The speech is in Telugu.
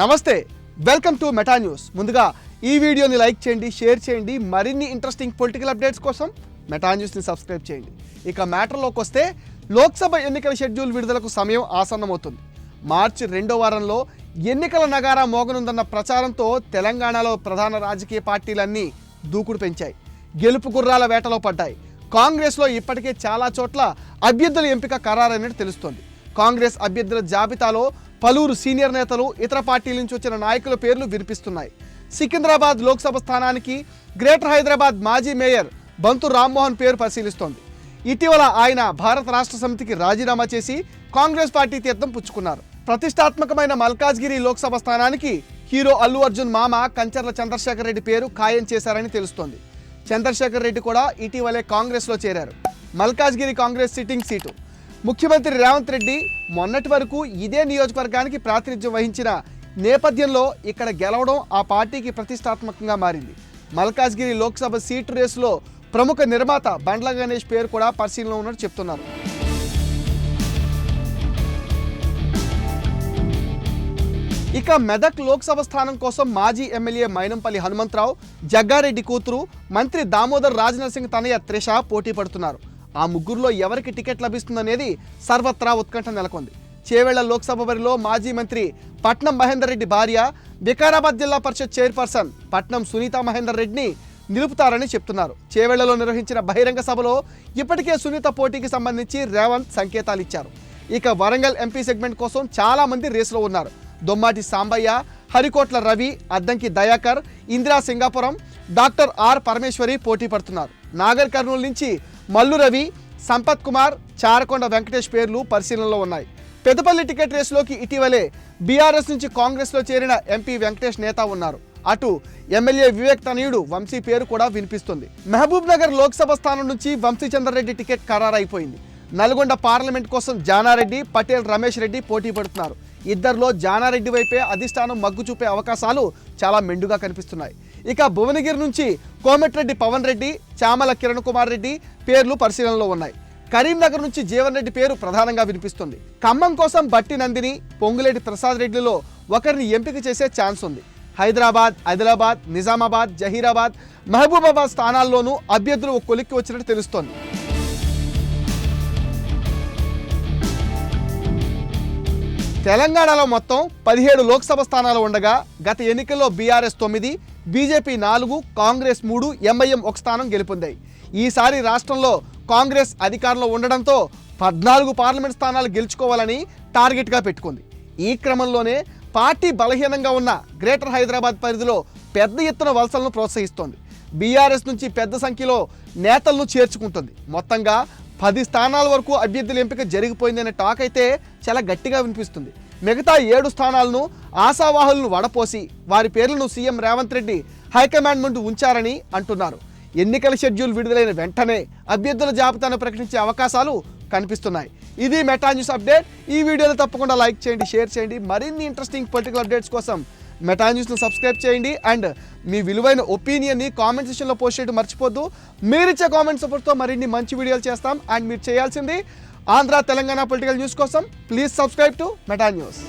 నమస్తే వెల్కమ్ టు మెటా న్యూస్. ముందుగా ఈ వీడియోని లైక్ చేయండి షేర్ చేయండి మరిన్ని ఇంట్రెస్టింగ్ పొలిటికల్ అప్డేట్స్ కోసం మెటా న్యూస్ని సబ్స్క్రైబ్ చేయండి. ఇక మ్యాటర్లోకి వస్తే లోక్సభ ఎన్నికల షెడ్యూల్ విడుదలకు సమయం ఆసన్నమవుతుంది. మార్చి రెండో వారంలో ఎన్నికల నగారా మోగనుందన్న ప్రచారంతో తెలంగాణలో ప్రధాన రాజకీయ పార్టీలన్నీ దూకుడు పెంచాయి. గెలుపు గుర్రాల వేటలో పడ్డాయి. కాంగ్రెస్లో ఇప్పటికే చాలా చోట్ల అభ్యర్థుల ఎంపిక ఖరారైనట్టు తెలుస్తోంది. కాంగ్రెస్ అభ్యర్థుల జాబితాలో పలువురు సీనియర్ నేతలు ఇతర పార్టీల నుంచి వచ్చిన నాయకుల పేర్లు వినిపిస్తున్నాయి. సికింద్రాబాద్ లోక్సభ స్థానానికి గ్రేటర్ హైదరాబాద్ మాజీ మేయర్ బంతు రామ్మోహన్ పేరు పరిశీలిస్తోంది. ఇటీవల ఆయన భారత రాష్ట్ర సమితికి రాజీనామా చేసి కాంగ్రెస్ పార్టీ తీర్థం పుచ్చుకున్నారు. ప్రతిష్టాత్మకమైన మల్కాజ్గిరి లోక్సభ స్థానానికి హీరో అల్లు అర్జున్ మామ కంచర్ల చంద్రశేఖర్ రెడ్డి పేరు ఖాయం చేశారని తెలుస్తోంది. చంద్రశేఖర్ రెడ్డి కూడా ఇటీవలే కాంగ్రెస్లో చేరారు. Malkajgiri Congress sitting seat. ముఖ్యమంత్రి రేవంత్ రెడ్డి మొన్నటి వరకు ఇదే నియోజకవర్గానికి ప్రాతినిధ్యం వహించిన నేపథ్యంలో ఇక్కడ గెలవడం ఆ పార్టీకి ప్రతిష్టాత్మకంగా మారింది. మల్కాజ్గిరి లోక్సభ సీటు రేసులో ప్రముఖ నిర్మాత బండ్ల గణేష్ పేరు కూడా పరిశీలనలో ఉన్నట్టు చెప్తున్నారు. ఇక మెదక్ లోక్సభ స్థానం కోసం మాజీ ఎమ్మెల్యే మైనంపల్లి హనుమంతరావు జగ్గారెడ్డి కూతురు మంత్రి దామోదర్ రాజనరసింగ్ తనయ్య త్రిష పోటీ పడుతున్నారు. ఆ ముగ్గురులో ఎవరికి టికెట్ లభిస్తుందనేది సర్వత్రా ఉత్కంఠ నెలకొంది. చేవెళ్ళ లోక్సభ బరిలో మాజీ మంత్రి పట్నం మహేందర్ రెడ్డి భార్య వికారాబాద్ జిల్లా పరిషత్ చైర్పర్సన్ పట్నం సునీత మహేందర్ రెడ్డిని నిలుపుతారని చెప్తున్నారు. చేవెళ్ళలో నిర్వహించిన బహిరంగ సభలో ఇప్పటికే సునీత పోటీకి సంబంధించి రేవంత్ సంకేతాలు ఇచ్చారు. ఇక వరంగల్ ఎంపీ సెగ్మెంట్ కోసం చాలా మంది రేసులో ఉన్నారు. దొమ్మాటి సాంబయ్య హరికోట్ల రవి అద్దంకి దయాకర్ ఇందిరా సింగాపురం డాక్టర్ ఆర్ పరమేశ్వరి పోటీ పడుతున్నారు. నాగర్ కర్నూలు నుంచి మల్లు రవి సంపత్ కుమార్ చారకొండ వెంకటేష్ పేర్లు పరిశీలనలో ఉన్నాయి. పెద్దపల్లి టికెట్ రేసులోకి ఇటీవలే బీఆర్ఎస్ నుంచి కాంగ్రెస్లో చేరిన ఎంపీ వెంకటేష్ నేత ఉన్నారు. అటు ఎమ్మెల్యే వివేక్ తనయుడు వంశీ పేరు కూడా వినిపిస్తుంది. మహబూబ్ నగర్ లోక్సభ స్థానం నుంచి వంశీచంద్రరెడ్డి టికెట్ ఖరారైపోయింది. నల్గొండ పార్లమెంట్ కోసం జానారెడ్డి పటేల్ రమేష్ రెడ్డి పోటీ పడుతున్నారు. ఇద్దరిలో జానారెడ్డి వైపే అధిష్టానం మగ్గు చూపే అవకాశాలు చాలా మెండుగా కనిపిస్తున్నాయి. ఇక భువనగిరి నుంచి కోమటిరెడ్డి పవన్ రెడ్డి చామల కిరణ్ కుమార్ రెడ్డి పేర్లు పరిశీలనలో ఉన్నాయి. కరీంనగర్ నుంచి జీవన్ రెడ్డి పేరు ప్రధానంగా వినిపిస్తుంది. ఖమ్మం కోసం బట్టి నందిని పొంగులేటి ప్రసాద్ రెడ్డిలో ఒకరిని ఎంపిక చేసే ఛాన్స్ ఉంది. హైదరాబాద్ ఆదిలాబాద్ నిజామాబాద్ జహీరాబాద్ మహబూబాబాద్ స్థానాల్లోనూ అభ్యర్థులు ఒక కొలిక్కి వచ్చినట్టు తెలుస్తోంది. తెలంగాణలో మొత్తం పదిహేడు లోక్సభ స్థానాలు ఉండగా గత ఎన్నికల్లో బీఆర్ఎస్ తొమ్మిది బీజేపీ నాలుగు కాంగ్రెస్ మూడు ఎంఐఎం ఒక స్థానం గెలుపొందాయి. ఈసారి రాష్ట్రంలో కాంగ్రెస్ అధికారంలో ఉండడంతో పద్నాలుగు పార్లమెంట్ స్థానాలు గెలుచుకోవాలని టార్గెట్గా పెట్టుకుంది. ఈ క్రమంలోనే పార్టీ బలహీనంగా ఉన్న గ్రేటర్ హైదరాబాద్ పరిధిలో పెద్ద ఎత్తున వలసలను ప్రోత్సహిస్తోంది. బీఆర్ఎస్ నుంచి పెద్ద సంఖ్యలో నేతలను చేర్చుకుంటుంది. మొత్తంగా పది స్థానాల వరకు అభ్యర్థుల ఎంపిక జరిగిపోయిందనే టాక్ అయితే చాలా గట్టిగా వినిపిస్తుంది. మిగతా ఏడు స్థానాలను ఆశావాహులను వడపోసి వారి పేర్లను సీఎం రేవంత్ రెడ్డి హైకమాండ్ ముందు ఉంచారని అంటున్నారు. ఎన్నికల షెడ్యూల్ విడుదలైన వెంటనే అభ్యర్థుల జాబితాను ప్రకటించే అవకాశాలు కనిపిస్తున్నాయి. ఇది మెటా న్యూస్ అప్డేట్. ఈ వీడియోలో తప్పకుండా లైక్ చేయండి షేర్ చేయండి. మరిన్ని ఇంట్రెస్టింగ్ పొలిటికల్ అప్డేట్స్ కోసం మెటా న్యూస్ను సబ్స్క్రైబ్ చేయండి అండ్ మీ విలువైన ఒపీనియన్ని కామెంట్ సెక్షన్లో పోస్ట్ చేయడం మర్చిపోద్దు. మీరిచ్చే కామెంట్ సపోర్ట్తో మరిన్ని మంచి వీడియోలు చేస్తాం అండ్ మీరు చేయాల్సింది ఆంధ్ర తెలంగాణ పొలిటికల్ న్యూస్ కోసం please subscribe to Meta news.